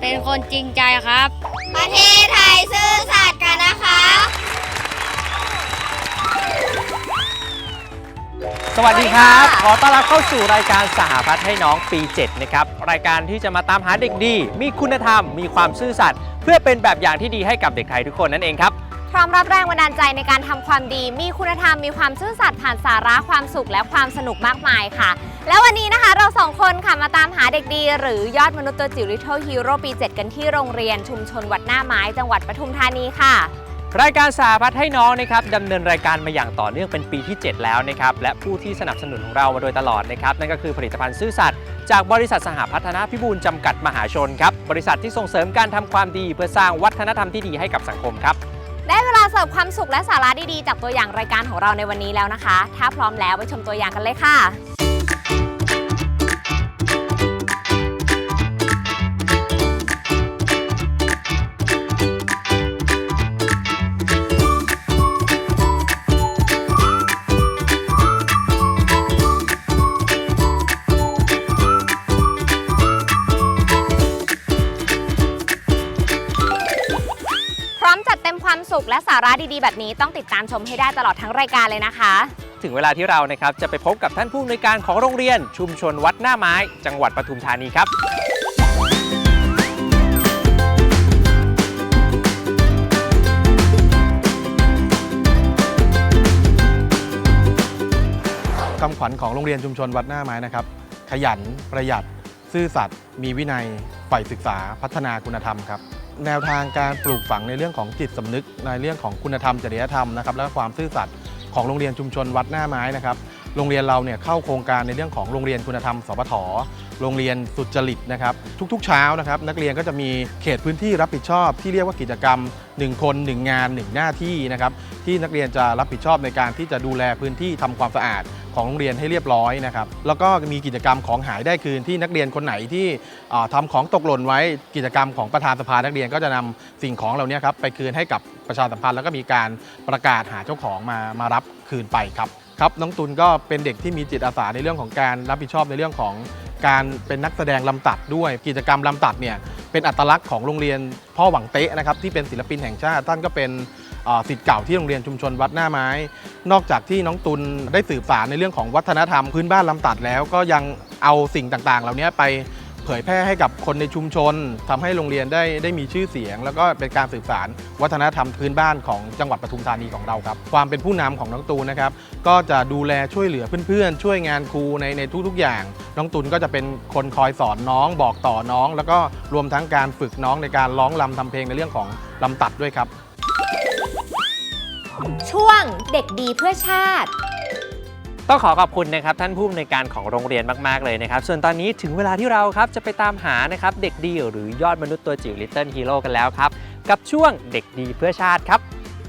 เป็นคนจริงใจครับ ประเทศไทยซื่อสัตย์กันนะคะ สวัสดีครับ ขอต้อนรับเข้าสู่รายการสหพัฒน์ให้น้องปี 7 นะครับ รายการที่จะมาตามหาเด็กดี มีคุณธรรม มีความซื่อสัตย์เพื่อเป็นแบบอย่างที่ดีให้กับเด็กไทยทุกคนนั่นเองครับ พร้อมรับแรงบันดาลใจในการทำความดี มีคุณธรรม มีความซื่อสัตย์ผ่านสาระความสุขและความสนุกมากมายค่ะ แล้ววันนี้นะคะเราสองคนค่ะมาตามหาเด็กดี หรือยอดมนุษย์ตัวจิ๋ว Little Hero ปี 7 กันที่โรงเรียนชุมชนวัดหน้าไม้จังหวัดปทุมธานีค่ะ รายการสหพัฒน์ให้น้องนะครับดำเนินรายการมาอย่างต่อเนื่องเป็นปีที่ 7 แล้วนะครับและผู้ที่สนับสนุนของเรามาโดยตลอดนะครับนั่นก็คือผลิตภัณฑ์ซื่อสัตย์จากบริษัทสหพัฒนาพิบูลจำกัดมหาชนครับบริษัทที่ส่งเสริมการทำความดี เพื่อสร้างวัฒนธรรมที่ดีให้กับสังคมครับ ได้เวลาเสิร์ฟความสุขและสาระดีๆ จากตัวอย่างรายการของเราในวันนี้แล้วนะคะ ถ้าพร้อมแล้วไปชมตัวอย่างกันเลยค่ะ ระดีๆ แบบนี้ต้องติดตามชมให้ได้ตลอดทั้งรายการเลยนะคะ ถึงเวลาที่เรานะครับจะไปพบกับท่านผู้อำนวยการของโรงเรียน ชุมชนวัดหน้าไม้ จังหวัดปทุมธานีครับ คำขวัญของโรงเรียนชุมชนวัดหน้าไม้นะครับ ขยันประหยัด ซื่อสัตย์มีวินัยใฝ่ศึกษาพัฒนาคุณธรรมครับ แนวทางการปลูกฝังในเรื่องของจิตสำนึก ในเรื่องของคุณธรรมจริยธรรมนะครับและความซื่อสัตย์ของโรงเรียนชุมชนวัดหน้าไม้นะครับโรงเรียนเราเนี่ยเข้าโครงการในเรื่องของโรงเรียนคุณธรรมสปท โรงเรียนสุจริตนะครับ ทุกๆ เช้านะครับ นักเรียนก็จะมีเขตพื้นที่รับผิดชอบที่เรียกว่ากิจกรรม 1 คน 1 งาน 1 หน้าที่นะครับที่นักเรียนจะรับผิดชอบในการที่จะดูแลพื้นที่ทำความสะอาดของโรงเรียนให้เรียบร้อยนะครับ แล้วก็มีกิจกรรมของหายได้คืนที่นักเรียนคนไหนที่ทำาของตกหล่นไว้กิจกรรมของประธานสภานักเรียนก็จะนำสิ่งของเหล่านี้ครับไปคืนให้กับประชาสัมพันธ์แล้วก็มีการประกาศหาเจ้าของมามารับคืนไปครับ ครับน้องตุลก็เป็นเด็กที่มีจิตอาสาในเรื่องของการรับผิดชอบในเรื่องของการเป็นนักแสดงลำตัดด้วย กิจกรรมลำตัดเนี่ยเป็นอัตลักษณ์ของโรงเรียนพ่อหวังเต๊ะนะครับที่เป็นศิลปินแห่งชาติท่านก็เป็นสิทธิ์เก่าที่โรงเรียนชุมชนวัดหน้าไม้ นอกจากที่น้องตุลได้สืบสารในเรื่องของวัฒนธรรมพื้นบ้านลำตัดแล้วก็ยังเอาสิ่งต่างๆ เหล่านี้ไป ผยแพร่ให้กับคนในชุมชนทำให้โรงเรียนได้ได้มีชื่อเสียง แล้วก็เป็นการสืบสารวัฒนธรรมพื้นบ้านของจังหวัดปทุมธานีของเราครับ ความเป็นผู้นำของน้องตูนนะครับก็จะดูแลช่วยเหลือเพื่อนๆ ช่วยงานครูในในทุกๆอย่าง น้องตุลก็จะเป็นคนคอยสอนน้องบอกต่อน้อง แล้วก็รวมทั้งการฝึกน้องในการร้องรำทำเพลงในเรื่องของลำตัดด้วยครับ ช่วงเด็กดีเพื่อชาติ ต้องขอขอบคุณนะครับท่านผู้อำนวยการของโรงเรียนมาก ๆ เลยนะครับ ส่วนตอนนี้ถึงเวลาที่เราครับจะไปตามหานะครับเด็กดีหรือยอดมนุษย์ตัวจิ๋ว Little Hero กันแล้วครับ กับช่วงเด็กดีเพื่อชาติครับ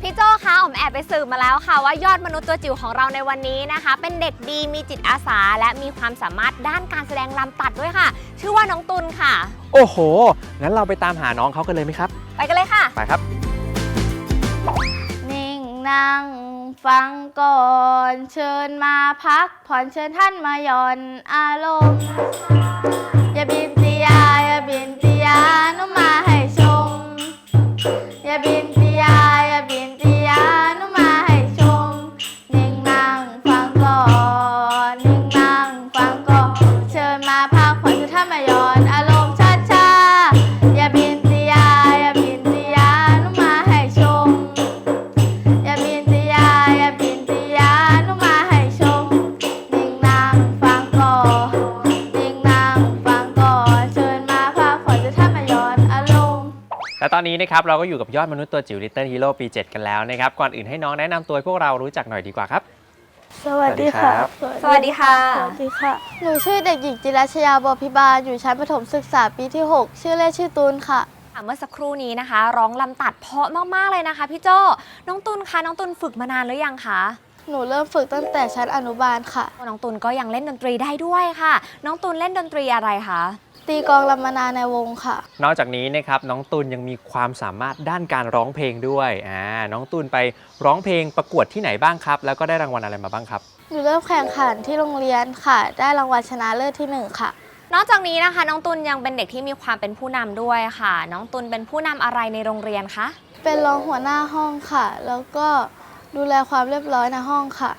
พี่โจคะผมแอบไปสืบมาแล้วค่ะ ว่ายอดมนุษย์ตัวจิ๋วของเราในวันนี้นะคะ เป็นเด็กดีมีจิตอาสา และมีความสามารถด้านการแสดงลำตัดด้วยค่ะ ชื่อว่าน้องตุลค่ะ โอ้โห งั้นเราไปตามหาน้องเขากันเลยไหมครับ ไปกันเลยค่ะ ไปครับ นิ่งนั่ง ฟังก่อนเชิญมาพักผ่อนเชิญท่านมาหย่อนอารมณ์ ครับเราก็อยู่กับยอดมนุษย์ตัวจิ๋ว Little Hero ปี 7 กันแล้วนะครับ ก่อนอื่นให้น้องแนะนำตัวให้พวกเรารู้จักหน่อยดีกว่าครับ สวัสดีค่ะสวัสดีค่ะ สวัสดีค่ะ หนูชื่อเด็กหญิงจิรัชยาบพิบาลอยู่ชั้นประถมศึกษาปีที่ 6 ชื่อเล่นชื่อตูนค่ะเมื่อสักครู่นี้นะคะ ร้องลำตัดเพราะมากๆเลยนะคะพี่โจน้องตุลคะน้องตุลฝึกมานานหรือยังคะหนูเริ่มฝึกตั้งแต่ชั้นอนุบาลค่ะ น้องตุลก็ยังเล่นดนตรีได้ด้วยค่ะ น้องตุลเล่นดนตรีอะไรคะ ตีกลองลำมนาในวงค่ะ นอกจากนี้นะครับน้องตูนยังมีความสามารถด้านการร้องเพลงด้วยอ่าน้องตูนไปร้องเพลงประกวดที่ไหนบ้างครับ แล้วก็ได้รางวัลอะไรมาบ้างครับหนูเริ่มแข่งขันที่โรงเรียนค่ะ ได้รางวัลชนะเลิศที่หนึ่งค่ะ นอกจากนี้นะคะ น้องตุลยังเป็นเด็กที่มีความเป็นผู้นำด้วยค่ะ น้องตุลเป็นผู้นำอะไรในโรงเรียนคะเป็นรองหัวหน้าห้องค่ะ แล้วก็ดูแลความเรียบร้อยในห้องค่ะ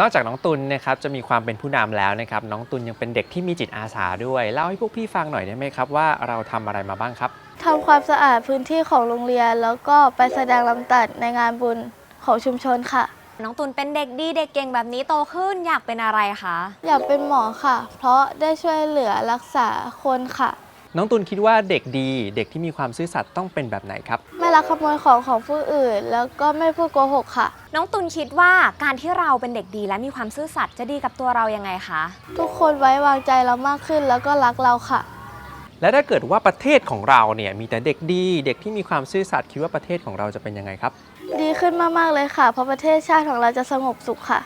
นอกจากน้องตุลนะครับจะมีความเป็นผู้นำแล้วนะครับน้องตุลยังเป็นเด็กที่มีจิตอาสาด้วยเล่าให้พวกพี่ฟังหน่อยได้ไหมครับว่าเราทำอะไรมาบ้างครับทำความสะอาดพื้นที่ของโรงเรียน แล้วก็ไปแสดงลำตัดในงานบุญของชุมชนค่ะ น้องตุลเป็นเด็กดีเด็กเก่งแบบนี้โตขึ้นอยากเป็นอะไรคะ อยากเป็นหมอค่ะ เพราะได้ช่วยเหลือรักษาคนค่ะ น้องตุลคิดว่าเด็กดีเด็กที่มีความซื่อสัตย์ต้องเป็นแบบไหนครับ ไม่ลักขโมยของของผู้อื่น แล้วก็ไม่พูดโกหกค่ะ น้องตุลคิดว่าการที่เราเป็นเด็กดีและมีความซื่อสัตย์จะดีกับตัวเรายังไงคะ ทุกคนไว้วางใจเรามากขึ้นแล้วก็รักเราค่ะ และถ้าเกิดว่าประเทศของเราเนี่ยมีแต่เด็กดี เด็กที่มีความซื่อสัตย์คิดว่าประเทศของเราจะเป็นยังไงครับ ดีขึ้นมากๆเลยค่ะ เพราะประเทศชาติของเราจะสงบสุขค่ะ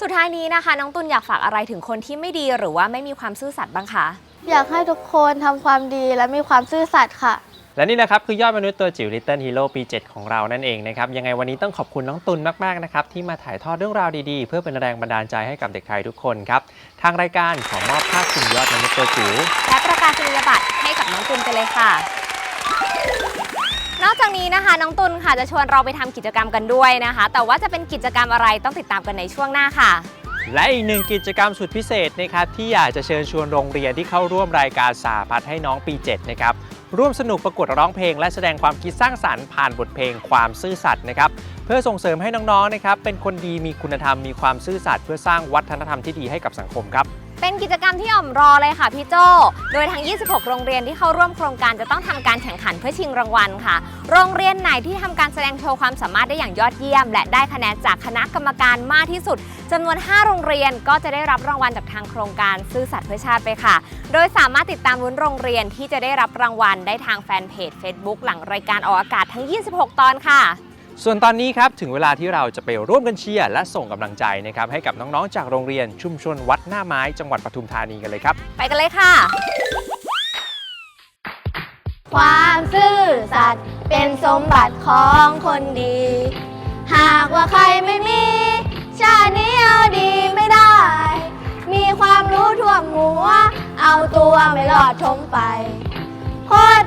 สุดท้ายนี้นะคะ น้องตุลอยากฝากอะไรถึงคนที่ไม่ดีหรือว่าไม่มีความซื่อสัตย์บ้างคะ อยากให้ทุกคนทำความดีและมีความซื่อสัตย์ค่ะ และนี่นะครับคือยอดมนุษย์ตัวจิ๋ว Little Hero ปี 7 ของเรานั่นเองนะครับ ยังไงวันนี้ต้องขอบคุณน้องตุลมาก ๆ นะครับ ที่มาถ่ายทอดเรื่องราวดีๆ เพื่อเป็นแรงบันดาลใจให้กับเด็กไทยทุกคนครับ ทางรายการขอมอบภาพคุณยอดมนุษย์ตัวจิ๋ว และประกาศนียบัตรให้กับน้องตุลไปเลยค่ะ นอกจากนี้นะคะ น้องตุลค่ะจะชวนเราไปทำกิจกรรมกันด้วยนะคะ แต่ว่าจะเป็นกิจกรรมอะไรต้องติดตามกันในช่วงหน้าค่ะ และอีกหนึ่งกิจกรรมสุดพิเศษนะครับที่อยากจะเชิญชวนโรงเรียนที่เข้าร่วมรายการสาพัฒน์ให้น้องปี 7 นะครับร่วมสนุกประกวดร้องเพลง และแสดงความคิดสร้างสรรค์ผ่านบทเพลงความซื่อสัตย์นะครับเพื่อส่งเสริมให้น้องๆนะครับเป็นคนดีมีคุณธรรมมีความซื่อสัตย์เพื่อสร้างวัฒนธรรมที่ดีให้กับสังคมครับ เป็นกิจกรรมที่อ่อมรอเลยค่ะพี่โจโดยทั้ง 26 โรงเรียนที่เข้าร่วมโครงการจะต้องทำการแข่งขันเพื่อชิงรางวัลค่ะ โรงเรียนไหนที่ทำการแสดงโชว์ความสามารถได้อย่างยอดเยี่ยม และได้คะแนนจากคณะกรรมการมากที่สุดจำนวน 5 โรงเรียนก็จะได้รับรางวัลจากทางโครงการซื่อสัตย์เพื่อชาติไปค่ะ โดยสามารถติดตามลุ้นโรงเรียนที่จะได้รับรางวัลได้ทางแฟนเพจ Facebook หลังรายการออกอากาศทั้ง 26 ตอนค่ะ ส่วนตอนนี้ครับถึงเวลาที่เราจะไปร่วมกันเชียร์และส่งกำลังใจนะครับให้กับน้องๆจากโรงเรียนชุมชนวัดหน้าไม้จังหวัดปทุมธานีกันเลยครับ ไปกันเลยค่ะ ความซื่อสัตย์เป็นสมบัติของคนดี หากว่าใครไม่มี ชาตินี้เอาดีไม่ได้ มีความรู้ท่วมหัว เอาตัวไม่รอดทมไปโคตร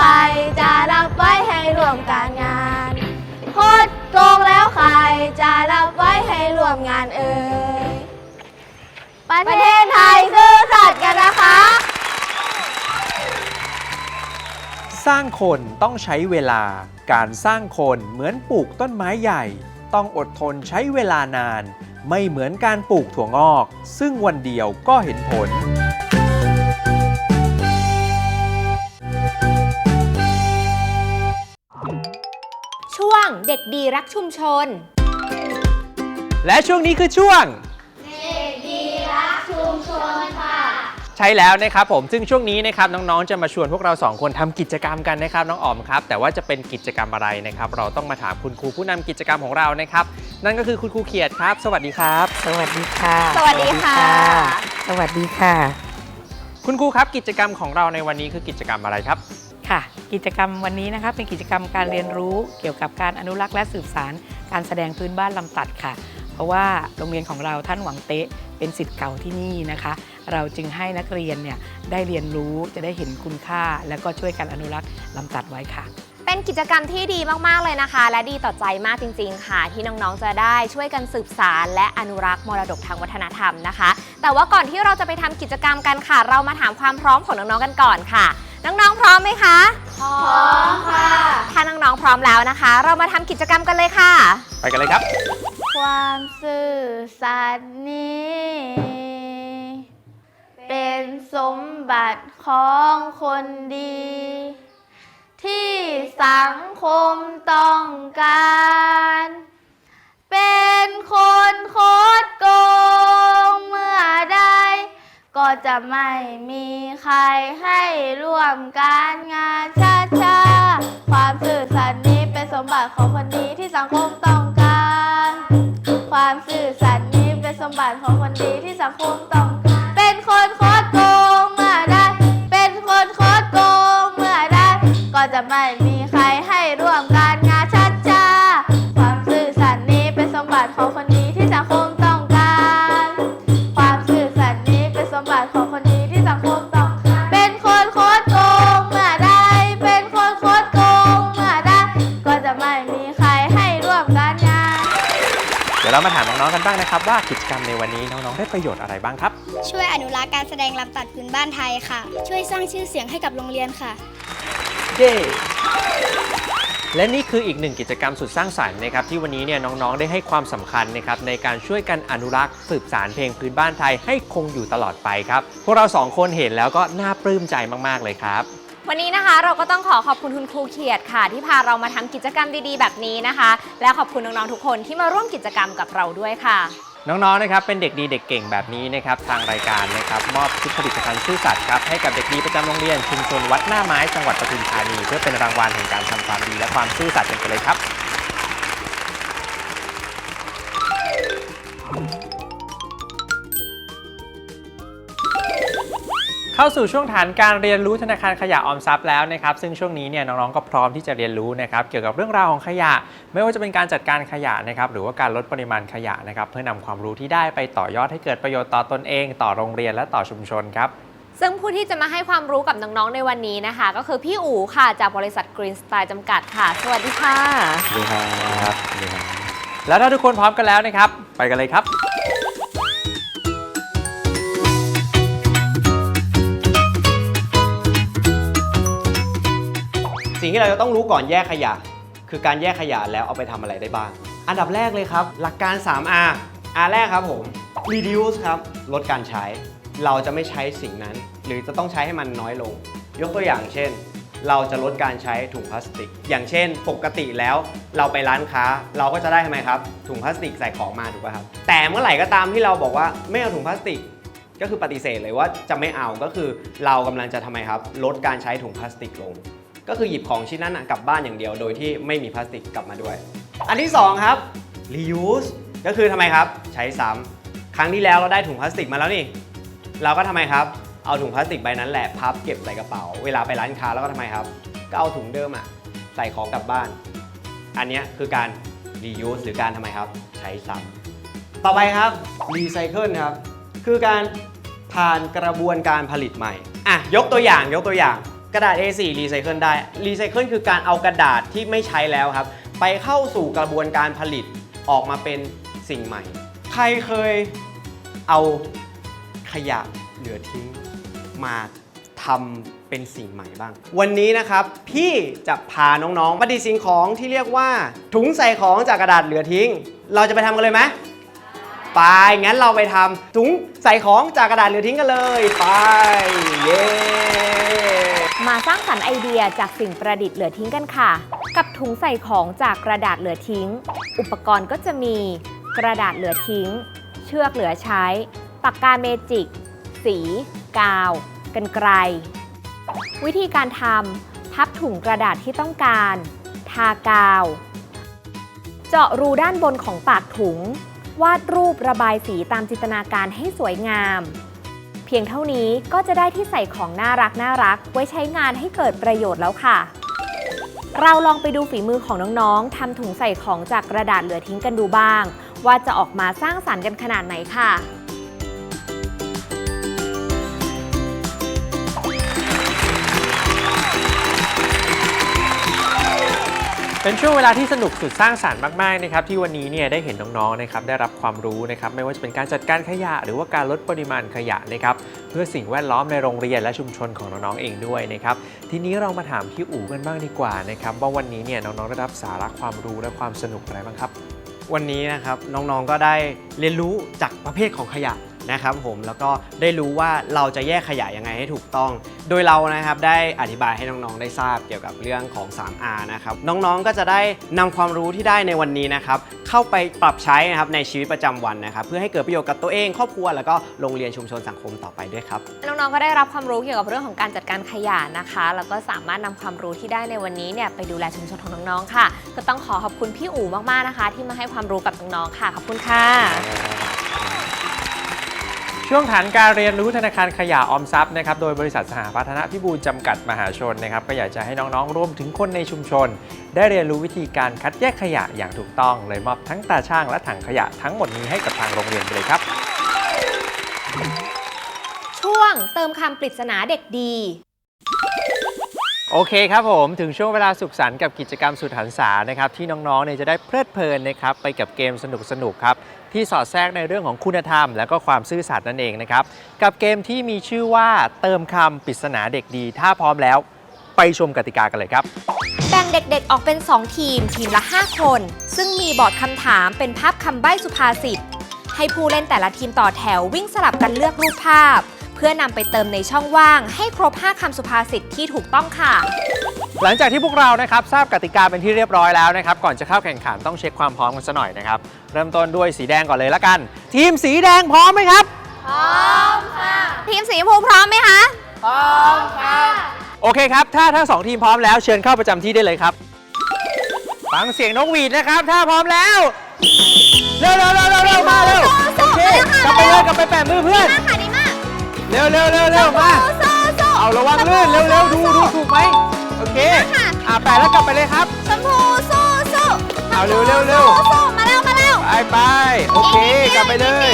ใคร จะรับไว้ให้ร่วมการงานโคตรโกงแล้วใคร จะรับไว้ให้ร่วมงานเอ่ยประเทศไทยซื่อสัตย์กันนะคะ สร้างคนต้องใช้เวลา การสร้างคนเหมือนปลูกต้นไม้ใหญ่ ต้องอดทนใช้เวลานาน ไม่เหมือนการปลูกถั่วงอก ซึ่งวันเดียวก็เห็นผล งเด็กดีรักชุมชน และช่วงนี้คือช่วงใช่แล้วนะครับผมซึ่งช่วงนี้นะครับน้องๆจะมาชวนพวกเราสองคนทำกิจกรรมกันนะครับน้องอ๋อมครับ แต่ว่าจะเป็นกิจกรรมอะไรนะครับ เราต้องมาถามคุณครูผู้นำกิจกรรมของเรานะครับ นั่นก็คือคุณครูเขียดครับ สวัสดีครับ สวัสดีค่ะ สวัสดีค่ะ สวัสดีค่ะ คุณครูครับกิจกรรมของเราในวันนี้คือกิจกรรมอะไรครับ ค่ะ กิจกรรมวันนี้นะคะเป็นกิจกรรมการเรียนรู้เกี่ยวกับการอนุรักษ์และสืบสารการแสดงพื้นบ้านลำตัดค่ะ เพราะว่าโรงเรียนของเราท่านหวังเตะเป็นสิทธิ์เก่าที่นี่นะคะ เราจึงให้นักเรียนเนี่ยได้เรียนรู้จะได้เห็นคุณค่า และก็ช่วยกันอนุรักษ์ลำตัดไว้ค่ะเป็นกิจกรรมที่ดีมากๆเลยนะคะ และดีต่อใจมากจริง ๆ ค่ะ ที่น้องๆจะได้ช่วยกันสืบสารและอนุรักษ์มรดกทางวัฒนธรรมนะคะ แต่ว่าก่อนที่เราจะไปทำกิจกรรมกันค่ะ เรามาถามความพร้อมของน้องๆกันก่อนค่ะ น้องๆพร้อมไหมคะพร้อมค่ะ ถ้าน้องๆพร้อมแล้วนะคะ เรามาทำกิจกรรมกันเลยค่ะ ไปกันเลยครับ ความซื่อสัตย์นี้ เป็นสมบัติของคนดี ที่สังคมต้องการ เป็นคนโคดโกงเมื่อใด ก็จะไม่มีใครให้ร่วมการงาน ว่ากิจกรรมในวันนี้น้องๆได้ประโยชน์อะไรบ้างครับ ช่วยอนุรักษ์การแสดงลำตัดพื้นบ้านไทยค่ะ ช่วยสร้างชื่อเสียงให้กับโรงเรียนค่ะ เย้และนี่คืออีกหนึ่งกิจกรรมสุดสร้างสรรค์นะครับที่วันนี้เนี่ยน้องๆได้ให้ความสำคัญนะครับในการช่วยกันอนุรักษ์สืบสารเพลงพื้นบ้านไทยให้คงอยู่ตลอดไปครับพวกเราสองคนเห็นแล้วก็น่าปลื้มใจมากๆเลยครับ วันนี้นะคะเราก็ต้องขอขอบคุณคุณครูเขียดค่ะ ที่พาเรามาทำกิจกรรมดีๆ แบบนี้นะคะ และขอบคุณน้องๆทุกคนที่มาร่วมกิจกรรมกับเราด้วยค่ะ น้องๆนะครับเป็นเด็กดีเด็กเก่งแบบนี้นะครับทางรายการนะครับมอบชุดผลิตภัณฑ์ซื่อสัตย์ครับให้กับเด็กดีประจำโรงเรียนชุมชนวัดหน้าไม้จังหวัดปทุมธานี เพื่อเป็นรางวัลแห่งการทำความดีและความซื่อสัตย์กันไปเลยครับ เข้าสู่ช่วงฐานการเรียนรู้ธนาคารขยะออมทรัพย์แล้วนะครับ ซึ่งช่วงนี้เนี่ยน้องๆก็พร้อมที่จะเรียนรู้นะครับเกี่ยวกับเรื่องราวของขยะ ไม่ว่าจะเป็นการจัดการขยะนะครับหรือว่าการลดปริมาณขยะนะครับเพื่อนำความรู้ที่ได้ไปต่อยอดให้เกิดประโยชน์ต่อตนเอง ต่อโรงเรียนและต่อชุมชนครับซึ่งผู้ที่จะมาให้ความรู้กับน้องๆในวันนี้นะคะ ก็คือพี่อู๋ค่ะจากบริษัท Green Style จำกัดค่ะ สวัสดีค่ะสวัสดีครับ แล้วถ้าทุกคนพร้อมกันแล้วนะครับ ไปกันเลยครับ สิ่งที่เราจะต้องรู้ก่อนแยกขยะ คือการแยกขยะแล้วเอาไปทำอะไรได้บ้าง อันดับแรกเลยครับ หลักการ 3R R แรกครับผม reduce ครับลดการใช้ เราจะไม่ใช้สิ่งนั้น หรือจะต้องใช้ให้มันน้อยลง ยกตัวอย่างเช่น เราจะลดการใช้ถุงพลาสติก อย่างเช่น ปกติแล้วเราไปร้านค้า เราก็จะได้ทำไมครับ ถุงพลาสติกใส่ของมาถูกป่ะครับ แต่เมื่อไหร่ก็ตามที่เราบอกว่าไม่เอาถุงพลาสติกก็คือปฏิเสธเลยว่าจะไม่เอาก็คือเรากำลังจะทำไมครับ ลดการใช้ถุงพลาสติกลง ก็คือหยิบของชิ้นนั้นกลับบ้านอย่างเดียว โดยที่ไม่มีพลาสติกกลับมาด้วย อันที่ 2 ครับ reuse ก็คือทำไมครับ ใช้ซ้ำครั้งที่แล้วเราได้ถุงพลาสติกมาแล้วนี่ เราก็ทำไมครับ เอาถุงพลาสติกใบนั้นแหละพับเก็บใส่กระเป๋า เวลาไปร้านค้าแล้วก็ทำไมครับ ก็เอาถุงเดิมอะใส่ของกลับบ้าน อันนี้คือการ reuse หรือการทำไมครับ ใช้ซ้ำต่อไปครับ recycle ครับ คือการผ่านกระบวนการผลิตใหม่อะยกตัวอย่างยกตัวอย่าง กระดาษ A4 รีไซเคิลได้ รีไซเคิลคือการเอากระดาษที่ไม่ใช้แล้วครับ ไปเข้าสู่กระบวนการผลิตออกมาเป็นสิ่งใหม่ ใครเคยเอาขยะเหลือทิ้งมาทำเป็นสิ่งใหม่บ้าง วันนี้นะครับ พี่จะพาน้องๆมาดิสิ่งของที่เรียกว่า ถุงใส่ของจากกระดาษเหลือทิ้ง เราจะไปทำกันเลยไหมไป งั้นเราไปทำถุงใส่ของจากกระดาษเหลือทิ้งกันเลย ไป เย้ มาสร้างสรรค์ไอเดียจากสิ่งประดิษฐ์เหลือทิ้งกันค่ะ กับถุงใส่ของจากกระดาษเหลือทิ้ง อุปกรณ์ก็จะมี กระดาษเหลือทิ้ง เชือกเหลือใช้ ปากกาเมจิก สี กาว กันไกร วิธีการทำพับถุงกระดาษที่ต้องการ ทากาว เจาะรูด้านบนของปากถุง วาดรูประบายสีตามจินตนาการให้สวยงาม เพียงเท่านี้ก็จะได้ที่ใส่ของน่ารักน่ารัก ไว้ใช้งานให้เกิดประโยชน์แล้วค่ะ เราลองไปดูฝีมือของน้องๆทำถุงใส่ของจากกระดาษเหลือทิ้งกันดูบ้าง ว่าจะออกมาสร้างสรรค์กันขนาดไหนค่ะ เป็นช่วงเวลาที่สนุกสุดสร้างสารรค์มากๆนะครับที่วันนี้เนี่ยได้เห็นน้องๆนะครับได้รับความรู้นะครับไม่ว่าจะเป็นการจัดการขยะ หรือว่าการลดปริมาณขยะนะครับเพื่อสิ่งแวดล้อมในโรงเรียนและชุมชนของน้องๆเองด้วยนะครับทีนี้เรามาถามพี่อู๋กันบ้างดีกว่านะครับว่าวันนี้เนี่ยน้องๆได้รับสาระความรู้และความสนุกอะไรบ้างครับ วันนี้นะครับน้องๆก็ได้เรียนรู้จากประเภทของขยะ นะครับผมแล้วก็ได้รู้ว่าเราจะแยกขยะยังไงให้ถูกต้อง โดยเรานะครับได้อธิบายให้น้องๆได้ทราบเกี่ยวกับเรื่องของ 3R นะครับน้องๆก็จะได้นำความรู้ที่ได้ในวันนี้นะครับเข้าไปปรับใช้นะครับในชีวิตประจำวันนะครับเพื่อให้เกิดประโยชน์กับตัวเองครอบครัวแล้วก็โรงเรียนชุมชนสังคมต่อไปด้วยครับน้องๆก็ได้รับความรู้เกี่ยวกับเรื่องของการจัดการขยะนะคะ แล้วก็สามารถนำความรู้ที่ได้ในวันนี้เนี่ยไปดูแลชุมชนของน้องๆค่ะ ก็ต้องขอขอบคุณพี่อู๋มากๆนะคะ ที่มาให้ความรู้กับน้องๆค่ะขอบคุณค่ะ ช่วงฐานการเรียนรู้ธนาคารขยะออมทรัพย์นะครับโดยบริษัทสหพัฒนพิบูลจำกัดมหาชนนะครับก็อยากจะให้น้องๆ ร่วมถึงคนในชุมชน ได้เรียนรู้วิธีการคัดแยกขยะอย่างถูกต้อง เลยมอบทั้งตาช่างและถังขยะทั้งหมดนี้ให้กับทางโรงเรียนไปเลยครับ ช่วงเติมคำปริศนาเด็กดี โอเคครับผมถึงช่วงเวลาสุขสันต์กับกิจกรรมสุดหันษานะครับที่น้องๆเนี่ยจะได้เพลิดเพลินนะครับไปกับเกมสนุกๆครับที่สอดแทรกในเรื่องของคุณธรรม และก็ความซื่อสัตย์นั่นเองนะครับกับเกมที่มีชื่อว่าเติมคำปริศนาเด็กดี ถ้าพร้อมแล้วไปชมกติกากันเลยครับ แบ่งเด็กๆออกเป็น 2 ทีม ทีมละ 5 คน ซึ่งมีบอร์ดคำถามเป็นภาพคำใบ้สุภาษิตให้ผู้เล่นแต่ละทีมต่อแถววิ่งสลับกันเลือกรูปภาพ เพื่อนำไปเติมในช่องว่าง ให้ครบ 5คำสุภาษิตที่ถูกต้องค่ะ หลังจากที่พวกเรานะครับทราบกติกาเป็นที่เรียบร้อยแล้วนะครับ ก่อนจะเข้าแข่งขันต้องเช็คความพร้อมกันซะหน่อยนะครับ เริ่มต้นด้วยสีแดงก่อนเลยละกัน ทีมสีแดงพร้อมไหมครับทีมสีชมพูพร้อมไหมคะโอเคครับ ถ้าทั้งสองทีมพร้อมแล้วเชิญเข้าประจำที่ได้เลยครับ ฟังเสียงนกหวีดนะครับ ถ้าพร้อมแล้ว เร็วเร็วเร็วเร็วเร็วมาเร็วโอเคกลับไปเลยกลับไปแปะมือเพื่อน ค่ะดีมาก เร็วเร็วเร็วเร็วมาเอาระวังลื่นเร็วเร็วดูดูถูกไหมโอเค อะแปะแล้วกลับไปเลยครับ ชมพูสู้สู้เอาเร็วเร็วเร็ว สู้มาเร็วมาเร็วไปไปโอเคกลับไปเลย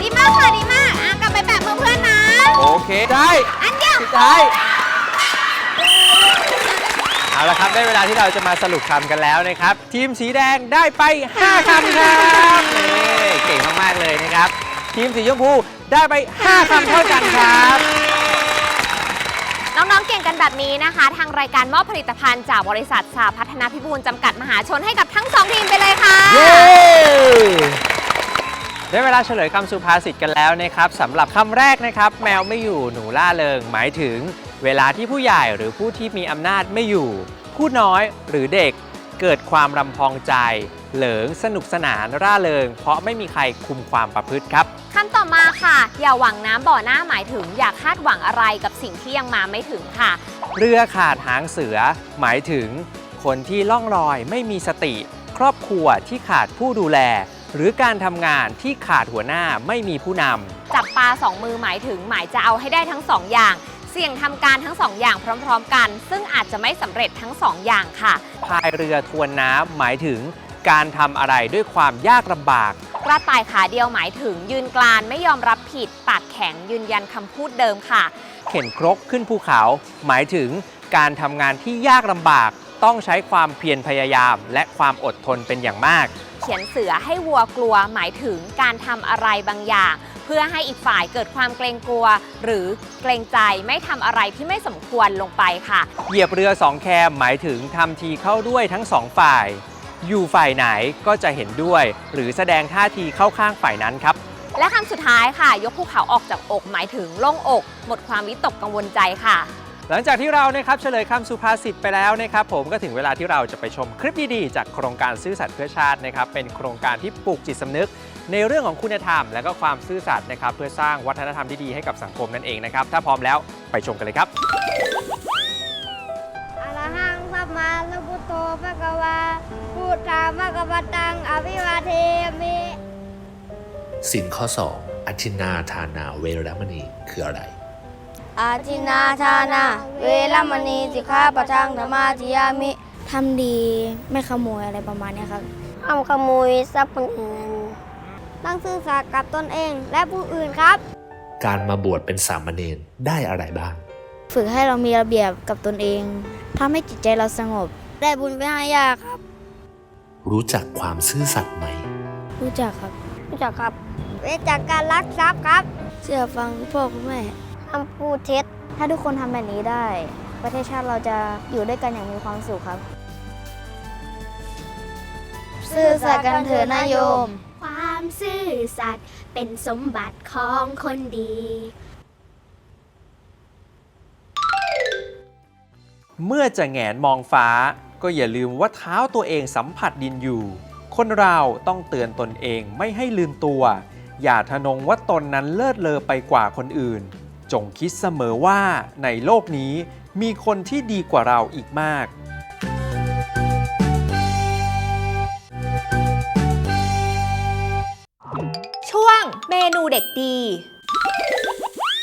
ดีมากค่ะดีมากอะกลับไปแบบมือเพื่อนนะ โอเคได้อันเดียวสุดท้ายเอาละครับได้เวลาที่เราจะมาสรุปคำกันแล้วนะครับ ทีมสีแดงได้ไป 5คำครับนี่เก่งมากๆเลยนะครับ ทีมสีชมพูได้ไป 5คำเท่ากันครับ น้องๆ เก่งกันแบบนี้นะคะ ทางรายการมอบผลิตภัณฑ์จากบริษัทสาพัฒนาพิบูลจำกัดมหาชนให้กับทั้งสองทีมไปเลยค่ะ เย้ ได้เวลาเฉลยคำสุภาษิตกันแล้วนะครับสำหรับคำแรกนะครับ แมวไม่อยู่หนูล่าเริง หมายถึง เวลาที่ผู้ใหญ่หรือผู้ที่มีอำนาจไม่อยู่ ผู้น้อยหรือเด็กเกิดความรำพองใจ เหลิงสนุกสนานร่าเริง เพราะไม่มีใครคุมความประพฤติครับคำต่อมาค่ะ อย่าหวังน้ำบ่อหน้าหมายถึง อย่าคาดหวังอะไรกับสิ่งที่ยังมาไม่ถึงค่ะ เรือขาดหางเสือ หมายถึง คนที่ล่องลอยไม่มีสติ ครอบครัวที่ขาดผู้ดูแล หรือการทำงานที่ขาดหัวหน้าไม่มีผู้นำจับปลาสองมือหมายถึง หมายจะเอาให้ได้ทั้งสองอย่าง เสี่ยงทำการทั้งสองอย่างพร้อม ๆ กัน ซึ่งอาจจะไม่สำเร็จทั้งสองอย่างค่ะพายเรือทวนน้ำหมายถึง การทำอะไรด้วยความยากลำบาก กระต่ายขาเดียวหมายถึงยืนกลานไม่ยอมรับผิด ปากแข็งยืนยันคำพูดเดิมค่ะ เข็นครกขึ้นภูเขา หมายถึงการทำงานที่ยากลำบาก ต้องใช้ความเพียรพยายาม และความอดทนเป็นอย่างมาก เขียนเสือให้วัวกลัว หมายถึงการทำอะไรบางอย่าง เพื่อให้อีกฝ่ายเกิดความเกรงกลัว หรือเกรงใจไม่ทำอะไรที่ไม่สมควรลงไปค่ะ เหยียบเรือสองแคมหมายถึงทำทีเข้าด้วยทั้งสองฝ่าย อยู่ฝ่ายไหนก็จะเห็นด้วย หรือแสดงท่าทีเข้าข้างฝ่ายนั้นครับ และคำสุดท้ายค่ะ ยกภูเขาออกจากอกหมายถึงโล่งอก หมดความวิตกกังวลใจค่ะ หลังจากที่เรานะครับเฉลยคำสุภาษิตไปแล้วนะครับ ผมก็ถึงเวลาที่เราจะไปชมคลิปดีๆจากโครงการซื่อสัตย์เพื่อชาตินะครับ เป็นโครงการที่ปลูกจิตสำนึก ในเรื่องของคุณธรรม และก็ความซื่อสัตย์นะครับ เพื่อสร้างวัฒนธรรมที่ดีให้กับสังคมนั่นเองนะครับ ถ้าพร้อมแล้วไปชมกันเลยครับอะระหังสัมมาสัมพุทโธพระกวาพุ ทธามะกวตังอภิวาเทมิสินข้อ2อธินาทานาเวรมณีคืออะไร อาจินนาทานา เวรมณีสิกขาปะทังธรรมาธิยามิทำดีไม่ขโมยอะไรประมาณเนี้ยครับ ห้ามขโมยทรัพย์คนอื่น ต้องซื่อสัตย์กับตนเองและผู้อื่นครับ การมาบวชเป็นสามเณรได้อะไรบ้าง ฝึกให้เรามีระเบียบกับตนเองทำให้จิตใจเราสงบ ได้บุญไปให้ย่าครับ รู้จักความซื่อสัตย์ไหม รู้จักครับ รู้จักครับ เวจากการลักทรัพย์ครับ เชื่อฟังพ่อคุณแม่คำพูดเท็จ ถ้าทุกคนทำแบบนี้ได้ ประเทศชาติเราจะอยู่ด้วยกันอย่างมีความสุขครับ ซื่อสัตย์กันเถอะนายโยม ความซื่อสัตย์เป็นสมบัติของคนดี เมื่อจะแหงนมองฟ้า ก็อย่าลืมว่าเท้าตัวเองสัมผัสดินอยู่ คนเราต้องเตือนตนเองไม่ให้ลืมตัว อย่าทะนงว่าตนนั้นเลิศเลอไปกว่าคนอื่น จงคิดเสมอว่าในโลกนี้มีคนที่ดีกว่าเราอีกมากช่วงเมนูเด็กดี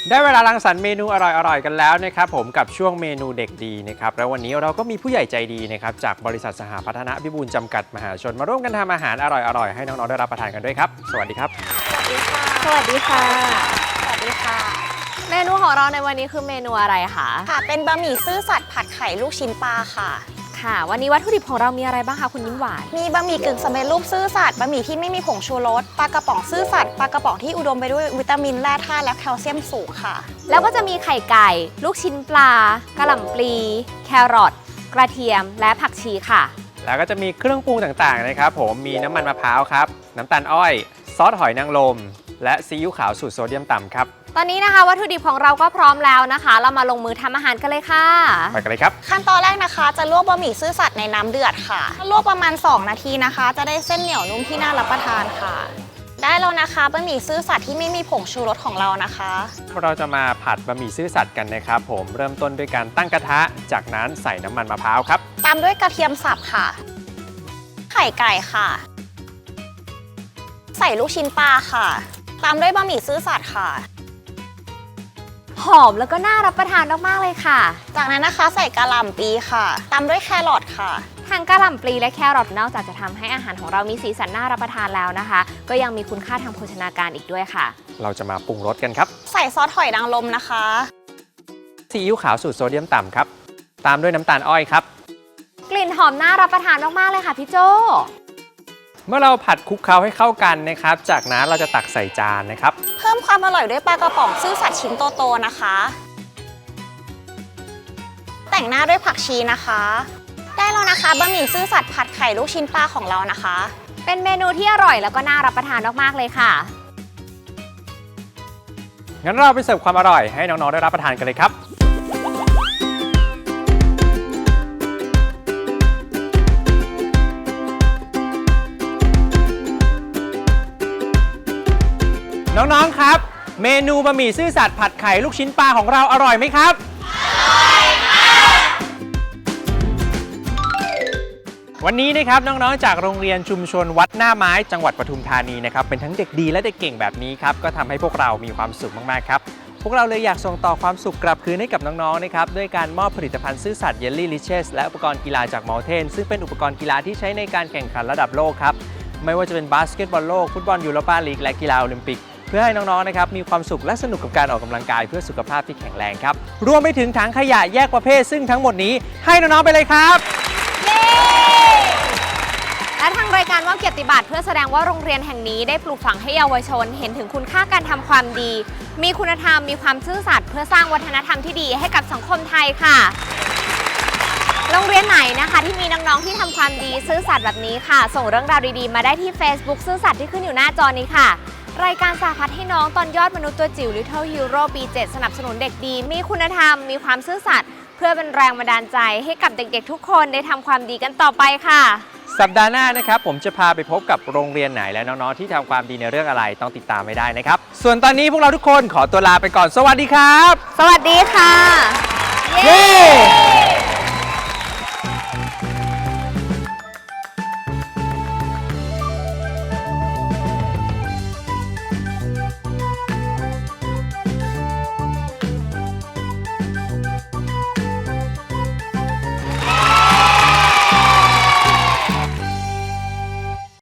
ได้เวลารังสรรค์เมนูอร่อยๆกันแล้วนะครับผมกับช่วงเมนูเด็กดีนะครับแล้ววันนี้เราก็มีผู้ใหญ่ใจดีนะครับจากบริษัทสหพัฒนพิบูลจำกัดมหาชน มาร่วมกันทำอาหารอร่อยๆให้น้องๆได้รับประทานกันด้วยครับ สวัสดีครับ สวัสดีค่ะ สวัสดีค่ะ เมนูของเราในวันนี้คือเมนูอะไรคะ ค่ะ เป็นบะหมี่ซื่อสัตย์ผัดไข่ลูกชิ้นปลาค่ะ ค่ะ วันนี้วัตถุดิบของเรามีอะไรบ้างคะคุณยิ้มหวาน มีบะหมี่กึ่งสำเร็จรูปซื่อสัตย์บะหมี่ที่ไม่มีผงชูรสปลากระป๋องซื่อสัตย์ปลากระป๋องที่อุดมไปด้วยวิตามินแร่ธาตุและแคลเซียมสูงค่ะ แล้วก็จะมีไข่ไก่ ลูกชิ้นปลากระหล่ำปลี แครอทกระเทียมและผักชีค่ะ แล้วก็จะมีเครื่องปรุงต่างๆนะครับผมมีน้ำมันมะพร้าวครับ น้ำตาลอ้อย ซอสหอยนางรม และซีอิ๊วขาวสูตรโซเดียมต่ำครับ ตอนนี้นะคะวัตถุดิบของเราก็พร้อมแล้วนะคะ เรามาลงมือทำอาหารกันเลยค่ะ ไปกันเลยครับ ขั้นตอนแรกนะคะ จะลวกบะหมี่ซื่อสัตย์ในน้ำเดือดค่ะลวกประมาณ 2 นาทีนะคะ จะได้เส้นเหนียวนุ่มที่น่ารับประทานค่ะ ได้แล้วนะคะบะหมี่ซื่อสัตย์ที่ไม่มีผงชูรสของเรานะคะ เราจะมาผัดบะหมี่ซื่อสัตย์กันนะครับผมเริ่มต้นด้วยการตั้งกระทะ จากนั้นใส่น้ำมันมะพร้าวครับ ตามด้วยกระเทียมสับค่ะ ไข่ไก่ค่ะ ใส่ลูกชิ้นปลาค่ะ ตามด้วยบะหมี่ซื่อสัตย์ค่ะ หอมแล้วก็น่ารับประทานมากๆเลยค่ะ จากนั้นนะคะใส่กะหล่ำปีค่ะ ตามด้วยแครอทค่ะ ทางกระหล่ำปลีและแครอทนอกจากจะทำให้อาหารของเรามีสีสันน่ารับประทานแล้วนะคะ ก็ยังมีคุณค่าทางโภชนาการอีกด้วยค่ะ เราจะมาปรุงรสกันครับ ใส่ซอสหอยนางรมนะคะ ซีอิ๊วขาวสูตรโซเดียมต่ำครับ ตามด้วยน้ำตาลอ้อยครับ กลิ่นหอมน่ารับประทานมากๆเลยค่ะพี่โจ เมื่อเราผัดคลุกเคล้าให้เข้ากันนะครับ จากนั้นเราจะตักใส่จานนะครับ เพิ่มความอร่อยด้วยปลากระป๋องซื่อสัตย์ชิ้นโตๆนะคะ แต่งหน้าด้วยผักชีนะคะ ได้แล้วนะคะบะหมี่ซื่อสัตย์ผัดไข่ลูกชิ้นปลาของเรานะคะ เป็นเมนูที่อร่อยแล้วก็น่ารับประทานมากๆเลยค่ะ งั้นเราไปเสิร์ฟความอร่อยให้น้องๆได้รับประทานกันเลยครับ น้องๆครับ เมนูบะหมี่ซื่อสัตย์ผัดไข่ลูกชิ้นปลาของเราอร่อยไหมครับ วันนี้นะครับน้องๆ จากโรงเรียนชุมชนวัดหน้าไม้จังหวัดปทุมธานีนะครับเป็นทั้งเด็กดีและเด็กเก่งแบบนี้ครับก็ทำให้พวกเรามีความสุขมากๆครับ พวกเราเลยอยากส่งต่อความสุขกลับคืนให้กับน้องๆนะครับด้วยการมอบผลิตภัณฑ์ซื่อสัตย์เยลลี่ลิเชสและอุปกรณ์กีฬาจากมอเทนซึ่งเป็นอุปกรณ์กีฬาที่ใช้ในการแข่งขันระดับโลกครับ ไม่ว่าจะเป็นบาสเกตบอลโลก ฟุตบอลยูโรปาลีกและกีฬาโอลิมปิก เพื่อให้น้องๆนะครับมีความสุขและสนุกกับการออกกำลังกายเพื่อสุขภาพที่แข็งแรงครับ รวมไปถึงถังขยะแยกประเภท ซึ่งทั้งหมดนี้ให้น้องๆไปเลยครับและทางรายการมอบเกียรติบัตรเพื่อแสดงว่าโรงเรียนแห่งนี้ได้ปลูกฝังให้เยาวชน เห็นถึงคุณค่าการทำความดี มีคุณธรรมมีความซื่อสัตย์เพื่อสร้างวัฒนธรรมที่ดีให้กับสังคมไทยค่ะ โรงเรียนไหนนะคะ ที่มีน้องๆที่ทำความดีซื่อสัตย์แบบนี้ค่ะ ส่งเรื่องราวดีๆ มาได้ที่ Facebook ซื่อสัตย์ที่ขึ้นอยู่หน้าจอนี้ค่ะ รายการสาพัฒน์ให้น้องตอนยอดมนุษย์ตัวจิ๋ว Little Hero ปี 7 สนับสนุนเด็กดี มีคุณธรรม มีความซื่อสัตย์เพื่อเป็นแรงบันดาลใจให้กับเด็กๆ ทุกคนได้ทำความดีกันต่อไปค่ะ สัปดาห์หน้านะครับผมจะพาไปพบกับโรงเรียนไหนและน้องๆที่ทำความดีในเรื่องอะไรต้องติดตามไม่ได้นะครับ ส่วนตอนนี้พวกเราทุกคนขอตัวลาไปก่อนสวัสดีครับ สวัสดีค่ะ เย้